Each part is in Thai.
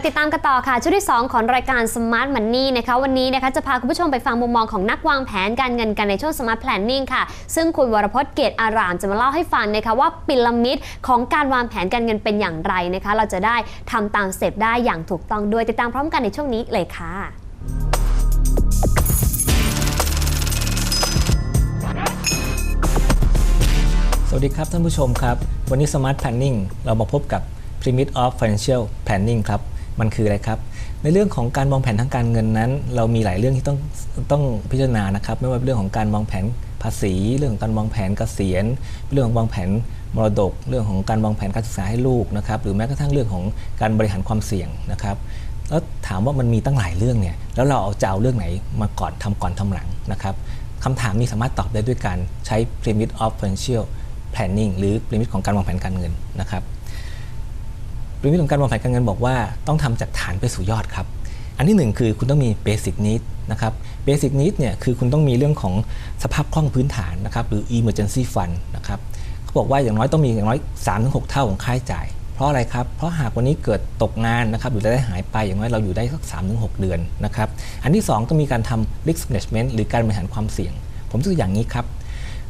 มาติดตามกันต่อค่ะช่วงที่ 2 ของรายการ Smart Money นะคะวันนี้นะคะจะพาคุณผู้ชมไปฟังมุมมองของนักวางแผนการเงินกันในช่วง Smart Planning ค่ะ ซึ่งคุณวรพจน์เกตอารามจะมาเล่าให้ฟังนะคะว่าปิรามิดของการวางแผนการเงินเป็นอย่างไรนะคะ เราจะได้ทำตามสเต็ปได้อย่างถูกต้องด้วยติดตามพร้อมกันในช่วงนี้เลยค่ะสวัสดีครับท่านผู้ชมครับ วันนี้ Smart Planning เรามาพบกับ Pyramid of Financial Planning ครับ มันคืออะไรครับ ในเรื่องของการวางแผนทางการเงินนั้น เรามีหลายเรื่องที่ต้องต้องพิจารณานะครับ ไม่ว่าเรื่องของการวางแผนภาษี เรื่องของการวางแผนเกษียณ เรื่องของวางแผนมรดก เรื่องของการวางแผนการศึกษาให้ลูกนะครับ หรือแม้กระทั่งเรื่องของการบริหารความเสี่ยงนะครับแล้วถามว่ามันมีตั้งหลายเรื่องเนี่ย แล้วเราเอาจะเอาเรื่องไหนมาก่อนทำก่อนทำหลังนะครับคำถามนี้สามารถตอบได้ด้วยการใช้ Pyramid of Financial planning หรือพีระมิดของการวางแผนการเงินนะครับ พีระมิดของการวางแผนการเงินบอกว่าต้องทำจากฐานไปสู่ยอดครับ อันที่หนึ่งคือคุณต้องมี basic need นะครับ basic need เนี่ยคือคุณต้องมีเรื่องของสภาพคล่องพื้นฐานนะครับหรือ emergency fund นะครับเขาบอกว่าอย่างน้อยต้องมีอย่างน้อย3-6 เท่าของค่าใช้จ่าย เพราะอะไรครับ เพราะหากวันนี้เกิดตกงานนะครับหรือรายได้หายไปอย่างน้อยเราอยู่ได้สัก3-6 เดือนนะครับอันที่ 2 ต้องมีการทำ risk management หรือการบริหารความเสี่ยง ผมตัวอย่างนี้ครับ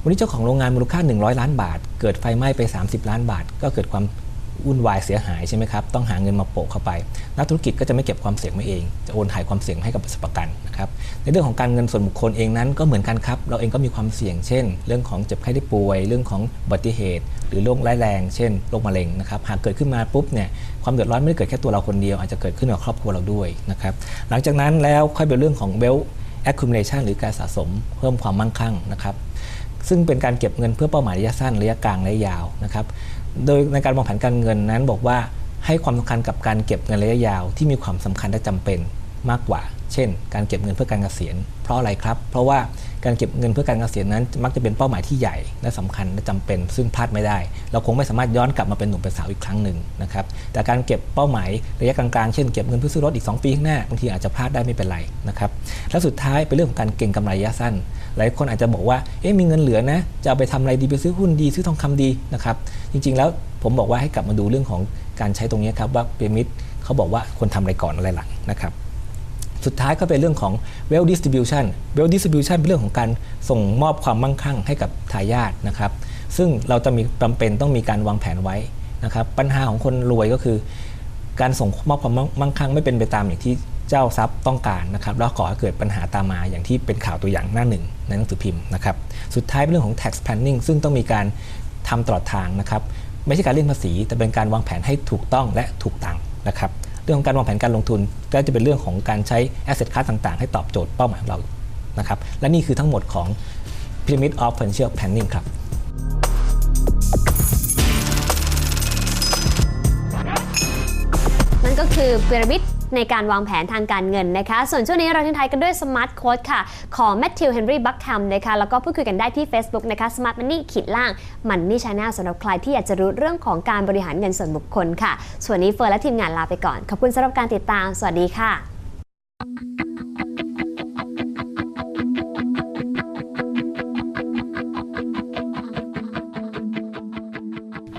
วันนี้เจ้าของโรงงานมูลค่า 100 ล้านบาท เกิดไฟไหม้ไป 30 ล้านบาท ก็เกิดความ วุ่นวายเสียหายใช่ไหมครับต้องหาเงินมาโปะเข้าไป นักธุรกิจก็จะไม่เก็บความเสี่ยงไว้เอง จะโอนถ่ายความเสี่ยงให้กับบริษัทประกันนะครับในเรื่องของการเงินส่วนบุคคลเองนั้นก็เหมือนกันครับ เราเองก็มีความเสี่ยงเช่น เรื่องของเจ็บไข้ได้ป่วย เรื่องของอุบัติเหตุ หรือโรคร้ายแรงเช่นโรคมะเร็งนะครับหากเกิดขึ้นมาปุ๊บเนี่ยความเดือดร้อนไม่ได้เกิดแค่ตัวเราคนเดียวอาจจะเกิดขึ้นกับครอบครัวเราด้วยนะครับหลังจากนั้นแล้วค่อยเป็นเรื่องของ wealth accumulation หรือการสะสมเพิ่มความมั่งคั่งนะครับซึ่งเป็นการเก็บเงินเพื่อเป้าหมายระยะสั้นระยะกลางระยะยาวนะครับ โดยในการวางแผนการเงินนั้นบอกว่าให้ความสำคัญกับการเก็บเงินระยะยาวที่มีความสำคัญและจำเป็น มากกว่า เช่น การเก็บเงินเพื่อการเกษียณ เพราะอะไรครับ เพราะว่าการเก็บเงินเพื่อการเกษียณนั้น มักจะเป็นเป้าหมายที่ใหญ่และสำคัญและจำเป็น ซึ่งพลาดไม่ได้ เราคงไม่สามารถย้อนกลับมาเป็นหนุ่มเป็นสาวอีกครั้งหนึ่งนะครับ แต่การเก็บเป้าหมายระยะกลางๆ เช่นเก็บเงินเพื่อซื้อรถอีก 2 ปีข้างหน้าบางทีอาจจะพลาดได้ไม่เป็นไรนะครับและสุดท้ายเป็นเรื่องของการเก็งกำไรระยะสั้น หลายคนอาจจะบอกว่าเอ๊ะมีเงินเหลือนะจะเอาไปทำอะไรดีไปซื้อหุ้นดีซื้อทองคำดีนะครับจริงๆ แล้วผมบอกว่าให้กลับมาดูเรื่องของการใช้ตรงนี้ครับว่าพีระมิดเขาบอกว่าควรทำอะไรก่อนอะไรหลังนะครับ สุดท้ายก็เป็นเรื่องของ wealth distribution wealth distribution เป็นเรื่องของการส่งมอบความมั่งคั่งให้กับทายาทนะครับ ซึ่งเราจะมีจำเป็นต้องมีการวางแผนไว้นะครับ ปัญหาของคนรวยก็คือ การส่งมอบความมั่งคั่งไม่เป็นไปตามอย่างที่เจ้าทรัพย์ต้องการนะครับ แล้วก่อให้เกิดปัญหาตามมาอย่างที่เป็นข่าวตัวอย่างหน้าหนึ่งในหนังสือพิมพ์นะครับ สุดท้ายเป็นเรื่องของ tax planning ซึ่งต้องมีการทำตลอดทางนะครับ ไม่ใช่การเลี่ยงภาษี แต่เป็นการวางแผนให้ถูกต้องและถูกตังค์นะครับ รื่องของการวางแผนการลงทุน ก็จะเป็นเรื่องของการใช้ asset class ต่างๆ ให้ตอบโจทย์เป้าหมายของเรานะครับและนี่คือทั้งหมดของ Pyramid of Financial Planning ครับนั่นก็คือพีระมิด ในการวางแผนทางการเงินนะคะ ส่วนช่วงนี้เราทิ้งท้ายกันด้วยสมาร์ทโค้ดค่ะ ของแมทธิวเฮนรี่บัคแฮมนะคะ แล้วก็พูดคุยกันได้ที่ Facebook นะคะสมาร์ทมันนี่ขีดล่างมันนี่ชาแนลสำหรับใครที่อยากจะรู้เรื่องของการบริหารเงินส่วนบุคคลค่ะ ส่วนนี้เฟิร์นและทีมงานลาไปก่อน ขอบคุณสำหรับการติดตาม สวัสดีค่ะ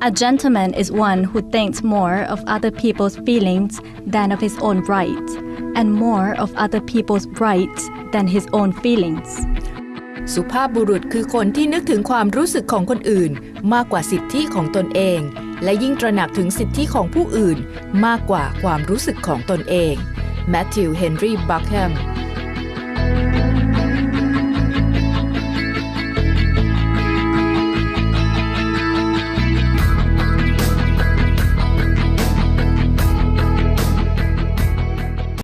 A gentleman is one who thinks more of other people's feelings than of his own rights, and more of other people's rights than his own feelings. สุภาพบุรุษคือคนที่นึกถึงความรู้สึกของคนอื่น มากกว่าสิทธิของตนเอง และยิ่งตระหนักถึงสิทธิของผู้อื่น มากกว่าความรู้สึกของตนเอง แมทธิว เฮนรี่ บัคแฮม